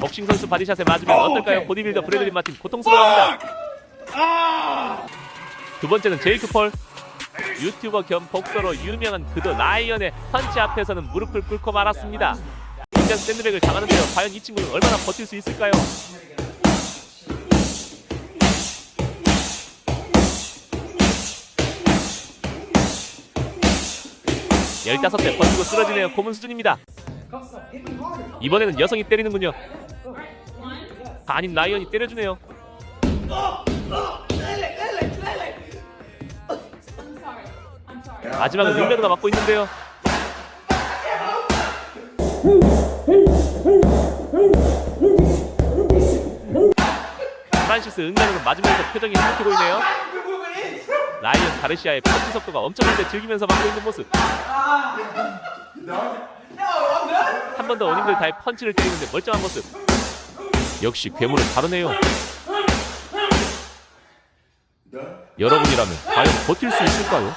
복싱 선수 바디샷에 맞으면 어떨까요? 보디빌더 브래들리 마틴 고통스러워합니다. 두 번째는 제이크 펄. 유튜버 겸 복서로 유명한 그도 라이언의 펀치 앞에서는 무릎을 꿇고 말았습니다. 긴장 샌드백을 당하는데요. 과연 이 친구는 얼마나 버틸 수 있을까요? 15대 버티고 쓰러지네요. 고문 수준입니다. 이번에는 여성이 때리는군요. 아닌 라이언이 때려주네요. 마지막은 윙가드가 맡고 있는데요. 프란시스 응가드는 맞으면서 표정이 행복해 보이네요. 라이언 가르시아의 펀치 속도가 엄청난데 즐기면서 맡고 있는 모습. 한 번 더 원인들 다해 펀치를 때리는데 멀쩡한 모습. 역시 괴물은 다르네요. 여러분이라면 과연 버틸 수 있을까요?